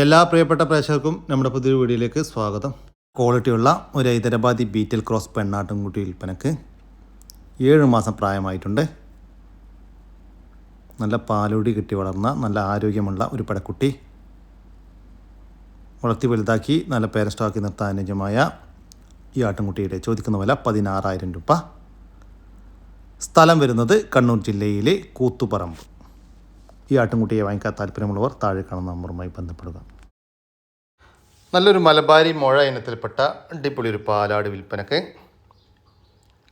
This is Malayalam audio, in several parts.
എല്ലാ പ്രിയപ്പെട്ട പ്രേക്ഷകർക്കും നമ്മുടെ പുതിയൊരു വീഡിയോയിലേക്ക് സ്വാഗതം. ക്വാളിറ്റിയുള്ള ഒരു ഹൈദരാബാദി ബീറ്റൽ ക്രോസ് പെണ്ണാട്ടുംകുട്ടി വിൽപ്പനക്ക് ഏഴ് മാസം പ്രായമായിട്ടുണ്ട്. നല്ല പാലുടി കിട്ടി വളർന്ന നല്ല ആരോഗ്യമുള്ള ഒരു പടക്കുട്ടി വളർത്തി വലുതാക്കി നല്ല പേരസ്റ്റാക്കി നിർത്താൻ അനുജമായ ഈ ആട്ടിൻകുട്ടിയുടെ ചോദിക്കുന്ന വില പതിനാറായിരം രൂപ. സ്ഥലം വരുന്നത് കണ്ണൂർ ജില്ലയിലെ കൂത്തുപറമ്പ്. ഈ ആട്ടിൻകുട്ടിയെ വാങ്ങിക്കാൻ താല്പര്യമുള്ളവർ താഴെ കാണുന്ന നമ്പറുമായി ബന്ധപ്പെടുക. നല്ലൊരു മലബാരി മുഴ ഇനത്തിൽപ്പെട്ട അടിപൊളി ഒരു പാലാട് വിൽപ്പനക്ക്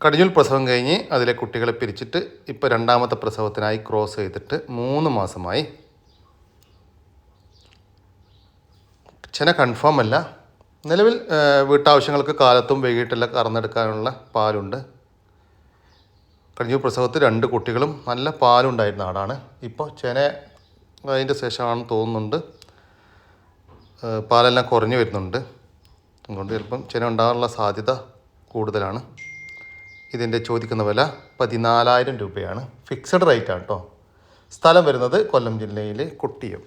കടിഞ്ഞൂൽ പ്രസവം കഴിഞ്ഞ് അതിലെ കുട്ടികളെ പിരിച്ചിട്ട് ഇപ്പോൾ രണ്ടാമത്തെ പ്രസവത്തിനായി ക്രോസ് ചെയ്തിട്ട് മൂന്ന് മാസമായി. ചെന കൺഫേം അല്ല. നിലവിൽ വീട്ടാവശ്യങ്ങൾക്ക് കാലത്തും വൈകിട്ടെല്ലാം കറന്നെടുക്കാനുള്ള പാലുണ്ട്. കഴിഞ്ഞ പ്രസവത്തിൽ രണ്ട് കുട്ടികളും നല്ല പാലുണ്ടായിരുന്ന ആടാണ് ഇപ്പോൾ ചെന അതിന്റെ ശേഷമാണെന്ന് തോന്നുന്നുണ്ട്. പാലെല്ലാം കുറഞ്ഞു വരുന്നുണ്ട്. അതുകൊണ്ട് ചിലപ്പം ചെന ഉണ്ടാകാനുള്ള സാധ്യത കൂടുതലാണ്. ഇതിന്റെ ചോദിക്കുന്ന വില പതിനാലായിരം രൂപയാണ്. ഫിക്സഡ് റേറ്റ് ആണ് കേട്ടോ. സ്ഥലം വരുന്നത് കൊല്ലം ജില്ലയിലെ കുട്ടിയം.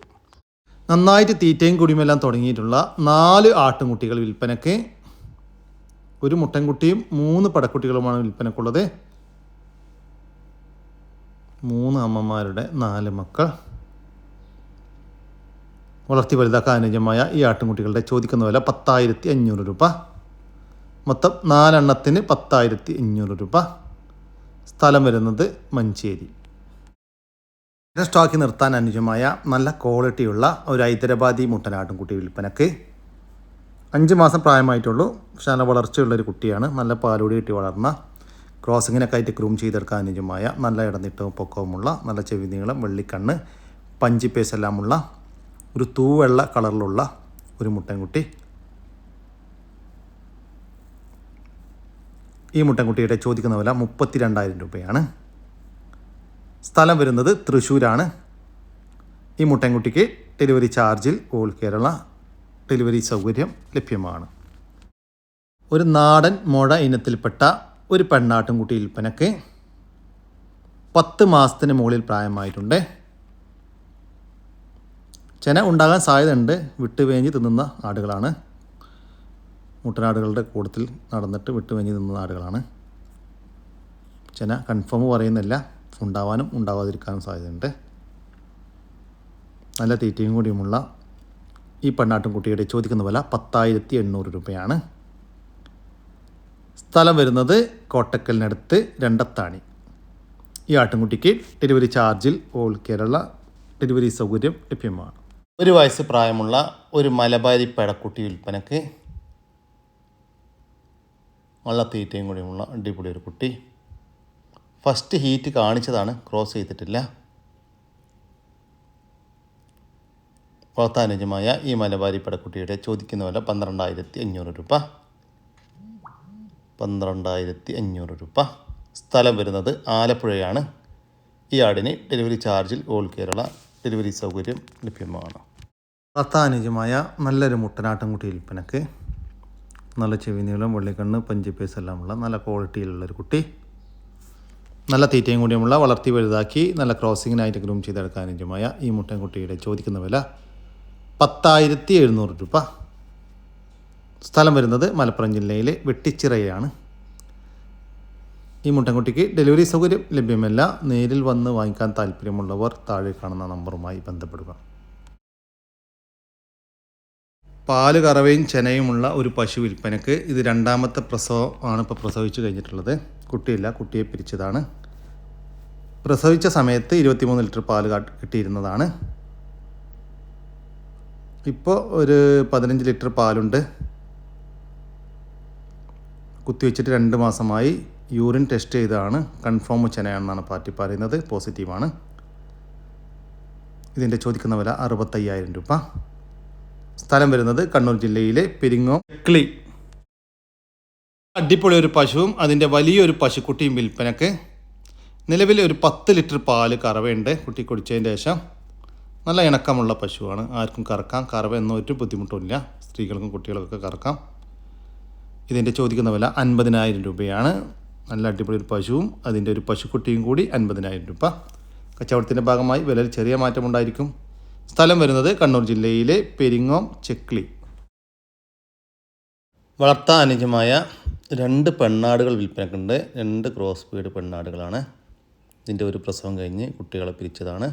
നന്നായിട്ട് തീറ്റയും കുടിയുമെല്ലാം തുടങ്ങിയിട്ടുള്ള നാല് ആട്ടുംകുട്ടികൾ വിൽപ്പനയ്ക്ക്. ഒരു മുട്ടൻകുട്ടിയും മൂന്ന് പടക്കുട്ടികളുമാണ് വിൽപ്പനക്കുള്ളത് മൂന്ന് അമ്മമാരുടെ നാല് മക്കൾ. വളർത്തി വലുതാക്കാൻ അനുയോജ്യമായ ഈ ആട്ടിൻകുട്ടികളുടെ ചോദിക്കുന്ന വില പത്തായിരത്തി അഞ്ഞൂറ് രൂപ. മൊത്തം നാലെണ്ണത്തിന് പത്തായിരത്തി അഞ്ഞൂറ് രൂപ. സ്ഥലം വരുന്നത് മഞ്ചേരി. സ്റ്റോക്കി നിർത്താൻ അനുയോജ്യമായ നല്ല ക്വാളിറ്റിയുള്ള ഒരു ഹൈദരാബാദി മുട്ടനാട്ടിൻകുട്ടി വിൽപ്പനക്ക്. അഞ്ച് മാസം പ്രായമായിട്ടുള്ളൂ. പക്ഷേ നല്ല വളർച്ചയുള്ളൊരു കുട്ടിയാണ്. നല്ല പാലോടി കിട്ടി വളർന്ന ക്രോസിങ്ങിനൊക്കെ ആയിട്ട് ക്രൂം ചെയ്തെടുക്കാൻ അനുയോജ്യമായ നല്ല ഇടനീട്ടവും പൊക്കവുമുള്ള നല്ല ചെവി നീളം വെള്ളിക്കണ്ണ് പഞ്ചി എല്ലാമുള്ള ഒരു തൂവെള്ള കളറിലുള്ള ഒരു മുട്ടൻകുട്ടി. ഈ മുട്ടൻകുട്ടിയുടെ ചോദിക്കുന്ന വില മുപ്പത്തി രണ്ടായിരം രൂപയാണ്. സ്ഥലം വരുന്നത് തൃശ്ശൂരാണ് ഈ മുട്ടൻകുട്ടിക്ക് ഡെലിവറി ചാർജിൽ ഓൾ കേരള ഡെലിവറി സൗകര്യം ലഭ്യമാണ്. ഒരു നാടൻ മുഴ ഇനത്തിൽപ്പെട്ട ഒരു പെണ്ണാട്ടുംകുട്ടി വിൽപ്പനക്ക് പത്ത് മാസത്തിന് മുകളിൽ പ്രായമായിട്ടുണ്ട്. ചെന ഉണ്ടാകാൻ സാധ്യതയുണ്ട്. വിട്ടുവേഞ്ഞ് തിന്നുന്ന ആടുകളാണ്. മുട്ടനാടുകളുടെ കൂട്ടത്തിൽ നടന്നിട്ട് വിട്ടുവേഞ്ഞ് തിന്നുന്ന ആടുകളാണ്. ചെന കൺഫേം പറയുന്നില്ല. ഉണ്ടാവാനും ഉണ്ടാവാതിരിക്കാനും സാധ്യതയുണ്ട്. നല്ല തീറ്റയും കൂടിയുമുള്ള ഈ പെണ്ണാട്ടും കുട്ടിയുടെ ചോദിക്കുന്ന വില പത്തായിരത്തി എണ്ണൂറ് രൂപയാണ്. സ്ഥലം വരുന്നത് കോട്ടക്കലിനടുത്ത് രണ്ടത്താണി. ഈ ആട്ടിൻകുട്ടിക്ക് ഡെലിവറി ചാർജിൽ ഓൾ കേരള ഡെലിവറി സൗകര്യം ലഭ്യമാണ്. ഒരു വയസ്സ് പ്രായമുള്ള ഒരു മലബാരി പെടക്കുട്ടി വിൽപ്പനക്ക് നല്ല തീറ്റയും കൂടിയുമുള്ള അടിപൊളി ഒരു കുട്ടി. ഫസ്റ്റ് ഹീറ്റ് കാണിച്ചതാണ് ക്രോസ് ചെയ്തിട്ടില്ല. വളർത്താനുജമായ ഈ മലബാരി പെടക്കുട്ടിയുടെ ചോദിക്കുന്ന വില പന്ത്രണ്ടായിരത്തി അഞ്ഞൂറ് രൂപ. പന്ത്രണ്ടായിരത്തി അഞ്ഞൂറ് രൂപ. സ്ഥലം വരുന്നത് ആലപ്പുഴയാണ്. ഈ ആടിന് ഡെലിവറി ചാർജിൽ ഓൾ കേരള ഡെലിവറി സൗകര്യം ലഭ്യമാണ്. വളർത്താനുജമായ നല്ലൊരു മുട്ടനാട്ടൻകുട്ടി വിൽപ്പനക്ക്. നല്ല ചെവി നീളം വെള്ളിക്കണ്ണ് പഞ്ചിപ്പേസ് എല്ലാമുള്ള നല്ല ക്വാളിറ്റിയിലുള്ളൊരു കുട്ടി. നല്ല തീറ്റയും കൂടിയുമുള്ള വളർത്തി വലുതാക്കി നല്ല ക്രോസിങ്ങിനായിട്ട് ഗ്രൂം ചെയ്തെടുക്കാൻ അനുജമായ ഈ മുട്ടൻകുട്ടിയുടെ ചോദിക്കുന്ന വില പത്തായിരത്തി എഴുന്നൂറ് രൂപ. സ്ഥലം വരുന്നത് മലപ്പുറം ജില്ലയിലെ വെട്ടിച്ചിറയാണ്. ഈ മുട്ടൻകുട്ടിക്ക് ഡെലിവറി സൗകര്യം ലഭ്യമല്ല. നേരിൽ വന്ന് വാങ്ങിക്കാൻ താല്പര്യമുള്ളവർ താഴെ കാണുന്ന നമ്പറുമായി ബന്ധപ്പെടുക. പാൽ കറവയും ചെനയുമുള്ള ഒരു പശു വിൽപ്പനക്ക് ഇത് രണ്ടാമത്തെ പ്രസവമാണ് ഇപ്പോൾ പ്രസവിച്ചു കഴിഞ്ഞിട്ടുള്ളത്. കുട്ടിയില്ല കുട്ടിയെ പിരിച്ചതാണ്. പ്രസവിച്ച സമയത്ത് ഇരുപത്തിമൂന്ന് ലിറ്റർ പാൽ കാട്ട് കിട്ടിയിരുന്നതാണ്. ഇപ്പോൾ ഒരു പതിനഞ്ച് ലിറ്റർ പാലുണ്ട്. കുത്തിവെച്ചിട്ട് രണ്ട് മാസമായി യൂറിൻ ടെസ്റ്റ് ചെയ്തതാണ് കൺഫേം ചെനയാണെന്നാണ് പാർട്ടി പറയുന്നത്. പോസിറ്റീവാണ്. ഇതിന്റെ ചോദിക്കുന്ന വില അറുപത്തയ്യായിരം രൂപ. സ്ഥലം വരുന്നത് കണ്ണൂർ ജില്ലയിലെ പെരിങ്ങോ ക്ലി അടിപൊളി ഒരു പശുവും അതിന്റെ വലിയൊരു പശുക്കുട്ടിയും വിൽപ്പനക്ക്. നിലവിൽ ഒരു പത്ത് ലിറ്റർ പാൽ കറവയുണ്ട്. കുട്ടി കുടിച്ചതിന് ശേഷം നല്ല ഇണക്കമുള്ള പശുവാണ്. ആർക്കും കറക്കാം. കറവ എന്നൊരു ബുദ്ധിമുട്ടുമില്ല സ്ത്രീകൾക്കും കുട്ടികൾക്കൊക്കെ കറക്കാം. ഇതിന്റെ ചോദിക്കുന്ന വില അൻപതിനായിരം രൂപയാണ്. നല്ല അടിപൊളി ഒരു പശുവും അതിന്റെ ഒരു പശുക്കുട്ടിയും കൂടി അൻപതിനായിരം രൂപ. കച്ചവടത്തിന്റെ ഭാഗമായി വിലയിൽ ചെറിയ മാറ്റമുണ്ടായിരിക്കും സ്ഥലം വരുന്നത് കണ്ണൂർ ജില്ലയിലെ പെരിങ്ങോം ചെക്ലി. വളർത്താൻ അനുജമായ രണ്ട് പെണ്ണാടുകൾ വിൽപ്പനക്കുണ്ട്. രണ്ട് ക്രോസ് ബീഡ് പെണ്ണാടുകളാണ്. ഇതിന്റെ ഒരു പ്രസവം കഴിഞ്ഞ് കുട്ടികളെ പിരിച്ചതാണ്.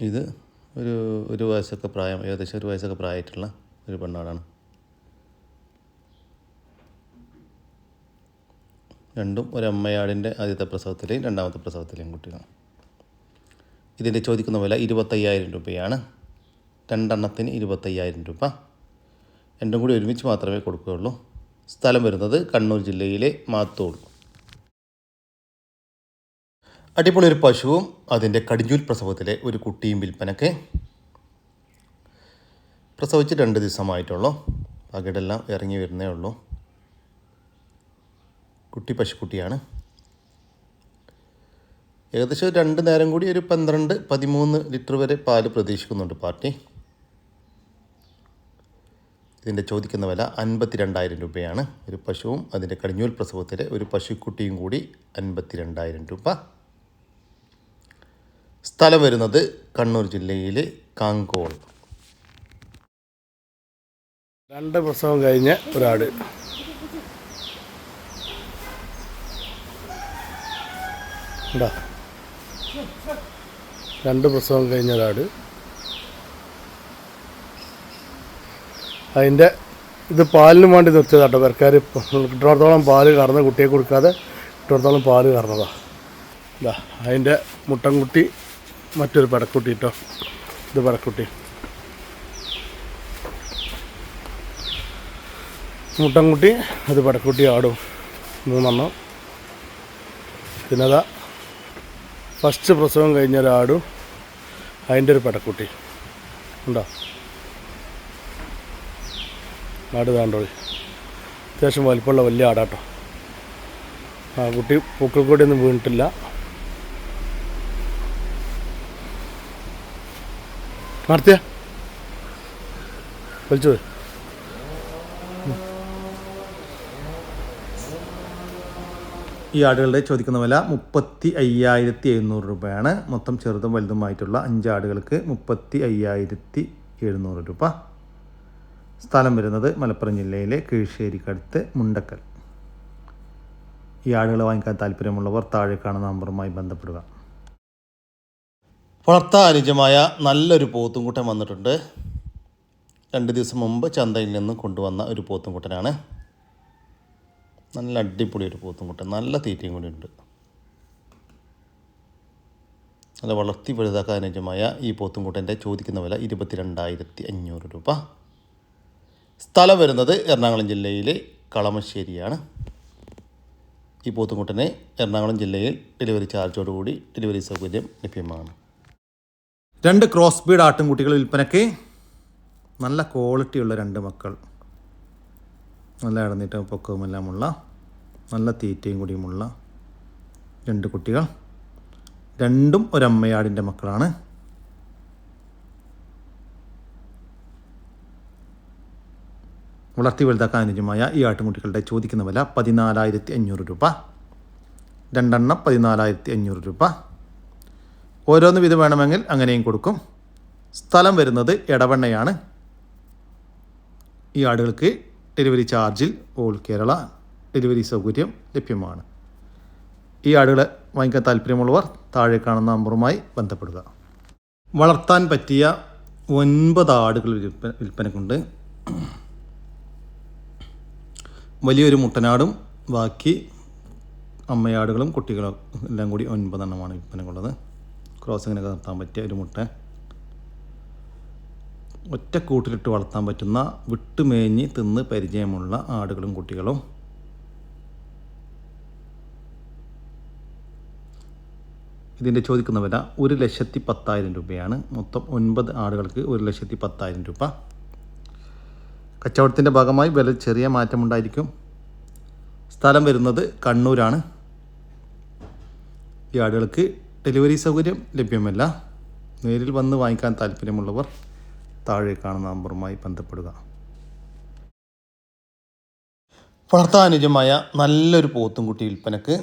ഇത് ഒരു ഒരു വയസ്സൊക്കെ പ്രായം ഏകദേശം ഒരു വയസ്സൊക്കെ പ്രായമായിട്ടുള്ള ഒരു പെണ്ണാടാണ്. രണ്ടും ഒരു ഒരമ്മയാടിന്റെ ആദ്യത്തെ പ്രസവത്തിലെയും രണ്ടാമത്തെ പ്രസവത്തിലെയും കുട്ടികളാണ് ഇതിന്റെ ചോദിക്കുന്ന വില ഇരുപത്തയ്യായിരം രൂപയാണ്. രണ്ടെണ്ണത്തിന് ഇരുപത്തയ്യായിരം രൂപ. രണ്ടും കൂടി ഒരുമിച്ച് മാത്രമേ കൊടുക്കുകയുള്ളൂ. സ്ഥലം വരുന്നത് കണ്ണൂർ ജില്ലയിലെ മാത്തൂർ അടിപൊളി ഒരു പശുവും അതിന്റെ കടിഞ്ഞൂൽ പ്രസവത്തിലെ ഒരു കുട്ടിയും വിൽപ്പനക്ക് പ്രസവിച്ച് രണ്ട് ദിവസമായിട്ടുള്ളൂ. പകിടെല്ലാം ഇറങ്ങി വരുന്നേ ഉള്ളൂ. കുട്ടി പശുക്കുട്ടിയാണ്. ഏകദേശം രണ്ട് നേരം കൂടി ഒരു പന്ത്രണ്ട് പതിമൂന്ന് ലിറ്റർ വരെ പാൽ പ്രതീക്ഷിക്കുന്നുണ്ട് പാർട്ടി. ഇതിന്റെ ചോദിക്കുന്ന വില അൻപത്തി രണ്ടായിരം രൂപയാണ്. ഒരു പശുവും അതിന്റെ കടിഞ്ഞൂൽ പ്രസവത്തിലെ ഒരു പശുക്കുട്ടിയും കൂടി അൻപത്തി രണ്ടായിരം രൂപ. സ്ഥലം വരുന്നത് കണ്ണൂർ ജില്ലയിലെ കാങ്കോൾ. രണ്ട് പ്രസവം കഴിഞ്ഞ ഒരാട്. ഉണ്ടാ? രണ്ട് പ്രസവം കഴിഞ്ഞ ഒരാട്. അതിന്റെ ഇത് പാലിന് വേണ്ടി നിർത്തിയതാട്ടോ പെരക്കാർ ഇട്ടോടത്തോളം പാൽ കറന്ന് കുട്ടിയെ കൊടുക്കാതെ ഇട്ടോടത്തോളം പാൽ കറന്നതാ. ഇതാ അതിന്റെ മുട്ടൻകുട്ടി മറ്റൊരു പടക്കുട്ടി കേട്ടോ ഇത് പടക്കുട്ടി മുട്ടൻകുട്ടി അത് പടക്കുട്ടി ആടും. മൂന്നെണ്ണം. പിന്നെ അതാ ഫസ്റ്റ് പ്രസവം കഴിഞ്ഞ ഒരാടും അതിന്റെ ഒരു പടക്കുട്ടി. ഉണ്ടോ? ആട് താണ്ടോളി അത്യാവശ്യം വലിപ്പമുള്ള വലിയ ആടാട്ടോ. ആ കുട്ടി പൂക്കൾക്കൂടി ഒന്നും വീണിട്ടില്ല. നടത്തിയ വലിച്ചു ഈ ആടുകളുടെ ചോദിക്കുന്ന വില മുപ്പത്തി അയ്യായിരത്തി എഴുന്നൂറ് രൂപയാണ്. മൊത്തം ചെറുതും വലുതുമായിട്ടുള്ള അഞ്ച് ആടുകൾക്ക് മുപ്പത്തി അയ്യായിരത്തി എഴുന്നൂറ് രൂപ. സ്ഥലം വരുന്നത് മലപ്പുറം ജില്ലയിലെ കീഴ്ശ്ശേരിക്കടുത്ത് മുണ്ടക്കൽ. ഈ ആടുകൾ വാങ്ങിക്കാൻ താല്പര്യമുള്ളവർ താഴെ കാണുന്ന നമ്പറുമായി ബന്ധപ്പെടുക. വളർത്താൻ അനുജമായ നല്ലൊരു പോത്തുംകുട്ടൻ വന്നിട്ടുണ്ട്. രണ്ട് ദിവസം മുമ്പ് ചന്തയിൽ നിന്ന് കൊണ്ടുവന്ന ഒരു പോത്തുംകുട്ടനാണ്. നല്ല അടിപൊളി ഒരു പോത്തുംകുട്ടൻ നല്ല തീറ്റയും കൂടി ഉണ്ട്. നല്ല വളർത്തി വലുതാക്കാൻ അനുജമായ ഈ പോത്തുംകൂട്ടന്റെ ചോദിക്കുന്ന വില ഇരുപത്തിരണ്ടായിരത്തി അഞ്ഞൂറ് രൂപ. സ്ഥലം വരുന്നത് എറണാകുളം ജില്ലയിലെ കളമശ്ശേരിയാണ്. ഈ പോത്തുംകൂട്ടന് എറണാകുളം ജില്ലയിൽ ഡെലിവറി ചാർജോടുകൂടി ഡെലിവറി സൗകര്യം ലഭ്യമാണ്. രണ്ട് ക്രോസ് ബീഡ് ആട്ടിൻകുട്ടികൾ വിൽപ്പനയ്ക്ക് നല്ല ക്വാളിറ്റിയുള്ള രണ്ട് മക്കൾ. നല്ല ഇടനീട്ട പൊക്കവുമെല്ലാമുള്ള നല്ല തീറ്റയും കൂടിയുമുള്ള രണ്ട് കുട്ടികൾ. രണ്ടും ഒരമ്മയാടിന്റെ മക്കളാണ്. വളർത്തി വലുതാക്കാൻ അനുജമായ ഈ ആട്ടുംകുട്ടികളുടെ ചോദിക്കുന്ന വില പതിനാലായിരത്തി അഞ്ഞൂറ് രൂപ. രണ്ടെണ്ണം പതിനാലായിരത്തി അഞ്ഞൂറ് രൂപ. ഓരോന്ന് വിധം വേണമെങ്കിൽ അങ്ങനെയും കൊടുക്കും. സ്ഥലം വരുന്നത് എടവണ്ണയാണ്. ഈ ആടുകൾക്ക് ഡെലിവറി ചാർജിൽ ഓൾ കേരള ഡെലിവറി സൗകര്യം ലഭ്യമാണ്. ഈ ആടുകളെ വാങ്ങിക്കാൻ താല്പര്യമുള്ളവർ താഴെ കാണുന്ന നമ്പറുമായി ബന്ധപ്പെടുക. വളർത്താൻ പറ്റിയ ഒൻപത് ആടുകൾ വിൽപ്പന വിൽപ്പനക്കുണ്ട്. വലിയൊരു മുട്ടനാടും ബാക്കി അമ്മയാടുകളും കുട്ടികളും എല്ലാം കൂടി ഒൻപതെണ്ണമാണ് വിൽപ്പനക്കുള്ളത്. ക്രോസിങ്ങിനൊക്കെ നിർത്താൻ പറ്റിയ ഒരു മുട്ട. ഒറ്റ കൂട്ടിലിട്ട് വളർത്താൻ പറ്റുന്ന വിട്ടുമേഞ്ഞ് തിന്ന് പരിചയമുള്ള ആടുകളും കുട്ടികളും. ഇതിന്റെ ചോദിക്കുന്ന വില ഒരു ലക്ഷത്തി പത്തായിരം രൂപയാണ്. മൊത്തം ഒൻപത് ആടുകൾക്ക് ഒരു ലക്ഷത്തി പത്തായിരം രൂപ. കച്ചവടത്തിന്റെ ഭാഗമായി വില ചെറിയ മാറ്റമുണ്ടായിരിക്കും. സ്ഥലം വരുന്നത് കണ്ണൂരാണ്. ഈ ആടുകൾക്ക് ഡെലിവറി സൗകര്യം ലഭ്യമല്ല. നേരിൽ വന്ന് വാങ്ങിക്കാൻ താല്പര്യമുള്ളവർ താഴെ കാണുന്ന നമ്പറുമായി ബന്ധപ്പെടുക. വളർത്താനുജമായ നല്ലൊരു പോത്തുംകുട്ടി വിൽപ്പനക്ക്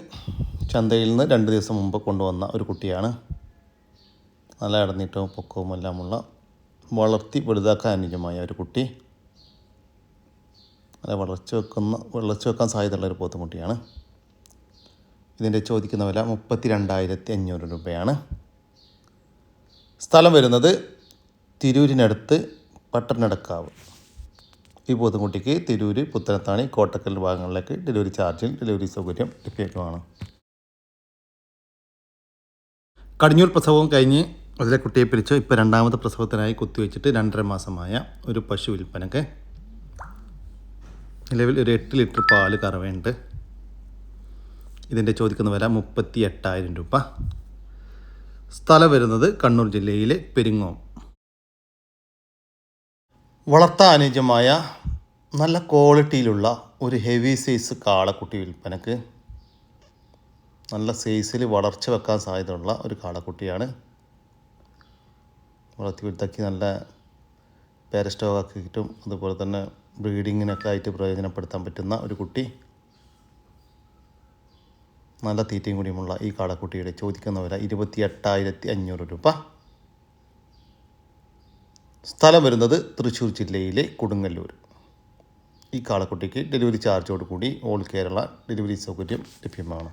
ചന്തയിൽ നിന്ന് രണ്ട് ദിവസം മുമ്പ് കൊണ്ടുവന്ന ഒരു കുട്ടിയാണ്. നല്ല ഇടനീട്ടവും പൊക്കവും എല്ലാമുള്ള വളർത്തി വലുതാക്കാൻ അനുജമായ ഒരു കുട്ടി. നല്ല വളർച്ച വെക്കുന്ന വളർച്ച വെക്കാൻ സാധ്യതയുള്ള ഒരു പോത്തുംകുട്ടിയാണ് ഇതിന്റെ ചോദിക്കുന്ന വില മുപ്പത്തി രണ്ടായിരത്തി അഞ്ഞൂറ് രൂപയാണ്. സ്ഥലം വരുന്നത് തിരൂരിനടുത്ത് പട്ടണടക്കാവ്. ഈ പോത്തുംകുട്ടിക്ക് തിരൂര് പുത്തനത്താണി കോട്ടക്കൽ ഭാഗങ്ങളിലേക്ക് ഡെലിവറി ചാർജിൽ ഡെലിവറി സൗകര്യം ലഭ്യമാണ് കടിഞ്ഞൂർ പ്രസവം കഴിഞ്ഞ് അതിലെ കുട്ടിയെ പിരിച്ച് ഇപ്പോൾ രണ്ടാമത്തെ പ്രസവത്തിനായി കുത്തിവെച്ചിട്ട് രണ്ടര മാസമായ ഒരു പശു വിൽപ്പനക്ക് നിലവിൽ ഒരു എട്ട് ലിറ്റർ പാൽ കറവയുണ്ട്. ഇതിന്റെ ചോദിക്കുന്ന വില മുപ്പത്തി എട്ടായിരം രൂപ. സ്ഥലം വരുന്നത് കണ്ണൂർ ജില്ലയിലെ പെരിങ്ങോം. വളർത്താൻ അനുയോജ്യമായ നല്ല ക്വാളിറ്റിയിലുള്ള ഒരു ഹെവി സൈസ് കാളക്കുട്ടി വിൽപ്പനക്ക് നല്ല സൈസിൽ വളർച്ച വെക്കാൻ സാധ്യതയുള്ള ഒരു കാളക്കുട്ടിയാണ്. വളർത്തി വലുതാക്കി നല്ല പേരസ്റ്റോക്കാക്കിയിട്ടും അതുപോലെ തന്നെ ബ്രീഡിങ്ങിനൊക്കെ ആയിട്ട് പ്രയോജനപ്പെടുത്താൻ പറ്റുന്ന ഒരു കുട്ടി. നല്ല തീറ്റയും കൂടിയുമുള്ള ഈ കാളക്കുട്ടിയുടെ ചോദിക്കുന്ന വില ഇരുപത്തി എട്ടായിരത്തി അഞ്ഞൂറ് രൂപ. സ്ഥലം വരുന്നത് തൃശ്ശൂർ ജില്ലയിലെ കൊടുങ്ങല്ലൂർ. ഈ കാളക്കുട്ടിക്ക് ഡെലിവറി ചാർജോട് കൂടി ഓൾ കേരള ഡെലിവറി സൗകര്യം ലഭ്യമാണ്.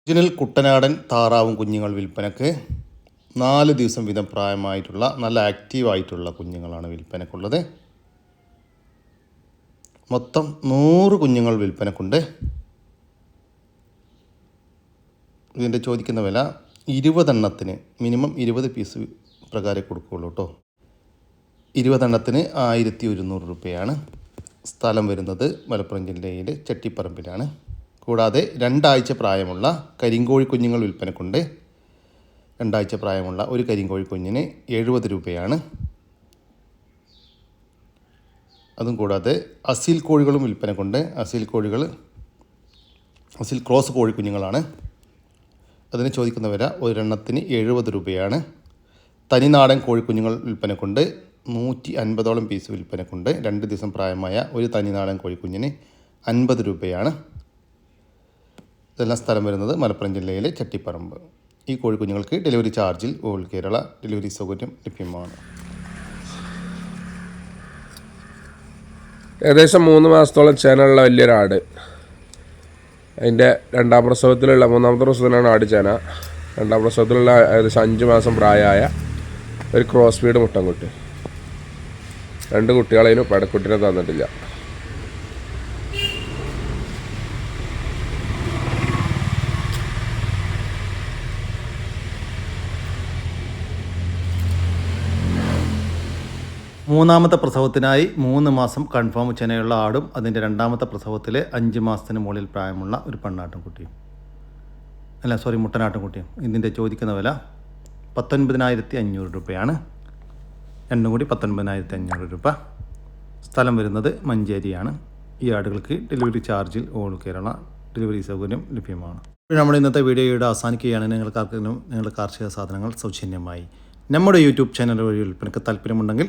ഒറിജിനൽ കുട്ടനാടൻ താറാവും കുഞ്ഞുങ്ങൾ വിൽപ്പനക്ക് നാല് ദിവസം വീതം പ്രായമായിട്ടുള്ള നല്ല ആക്റ്റീവായിട്ടുള്ള കുഞ്ഞുങ്ങളാണ് വിൽപ്പനക്കുള്ളത്. മൊത്തം നൂറ് കുഞ്ഞുങ്ങൾ വിൽപ്പനക്കുണ്ട്. ഇതിന്റെ ചോദിക്കുന്ന വില ഇരുപതെണ്ണത്തിന് മിനിമം ഇരുപത് പീസ് പ്രകാരം കൊടുക്കുകയുള്ളൂ കേട്ടോ. ഇരുപതെണ്ണത്തിന് ആയിരത്തി ഒരുന്നൂറ് രൂപയാണ് സ്ഥലം വരുന്നത് മലപ്പുറം ജില്ലയിലെ ചെട്ടിപ്പറമ്പിലാണ്. കൂടാതെ രണ്ടാഴ്ച പ്രായമുള്ള കരിങ്കോഴി കുഞ്ഞുങ്ങൾ വിൽപ്പനക്കുണ്ട്. രണ്ടാഴ്ച പ്രായമുള്ള ഒരു കരിങ്കോഴി കുഞ്ഞിന് എഴുപത് രൂപയാണ്. അതും കൂടാതെ അസീൽ കോഴികളും വിൽപ്പനക്കുണ്ട്. അസീൽ കോഴികൾ അസീൽ ക്രോസ് കോഴിക്കുഞ്ഞുങ്ങളാണ് അതിന് ചോദിക്കുന്ന വില ഒരെണ്ണത്തിന് എഴുപത് രൂപയാണ്. തനിനാടൻ കോഴിക്കുഞ്ഞുങ്ങൾ വിൽപ്പനക്കുണ്ട്. നൂറ്റി അൻപതോളം പീസ് വിൽപ്പനക്കുണ്ട്. രണ്ട് ദിവസം പ്രായമായ ഒരു തനിനാടൻ കോഴിക്കുഞ്ഞിന് അൻപത് രൂപയാണ്. ഇതെല്ലാം സ്ഥലം വരുന്നത് മലപ്പുറം ജില്ലയിലെ ചട്ടിപ്പറമ്പ്. ഈ കോഴിക്കുഞ്ഞുങ്ങൾക്ക് ഡെലിവറി ചാർജിൽ ഓൾ കേരള ഡെലിവറി സൗകര്യം ലഭ്യമാണ്. ഏകദേശം മൂന്ന് മാസത്തോളം ചേനയുള്ള വലിയൊരാട്. അതിന്റെ രണ്ടാം പ്രസവത്തിലുള്ള മൂന്നാമത്തെ പ്രസവത്തിലാണ് ആടിച്ചേന. ചേന രണ്ടാം പ്രസവത്തിലുള്ള ഏകദേശം അഞ്ച് മാസം പ്രായമായ ഒരു ക്രോസ് ഫീഡ് മുട്ടൻകുട്ടി. രണ്ട് കുട്ടികളതിന് പടക്കുട്ടിനെ തന്നിട്ടില്ല. മൂന്നാമത്തെ പ്രസവത്തിനായി മൂന്ന് മാസം കൺഫേം ചെനയുള്ള ആടും അതിന്റെ രണ്ടാമത്തെ പ്രസവത്തിലെ അഞ്ച് മാസത്തിന് മുകളിൽ പ്രായമുള്ള ഒരു പെണ്ണാട്ടും കുട്ടിയും അല്ല സോറി മുട്ടനാട്ടും കുട്ടിയും ഇതിന്റെ ചോദിക്കുന്ന വില പത്തൊൻപതിനായിരത്തി അഞ്ഞൂറ് രൂപയാണ്. രണ്ടും കൂടി പത്തൊൻപതിനായിരത്തി അഞ്ഞൂറ് രൂപ. സ്ഥലം വരുന്നത് മഞ്ചേരിയാണ്. ഈ ആടുകൾക്ക് ഡെലിവറി ചാർജിൽ ഓൾ കേരള ഡെലിവറി സൗകര്യം ലഭ്യമാണ്. നമ്മൾ ഇന്നത്തെ വീഡിയോയുടെ അവസാനിക്കുകയാണ്. നിങ്ങൾക്ക് ആർക്കെങ്കിലും നിങ്ങളുടെ കാർഷിക സാധനങ്ങൾ സൗജന്യമായി നമ്മുടെ യൂട്യൂബ് ചാനൽ വഴി വിൽപ്പനക്ക് താല്പര്യമുണ്ടെങ്കിൽ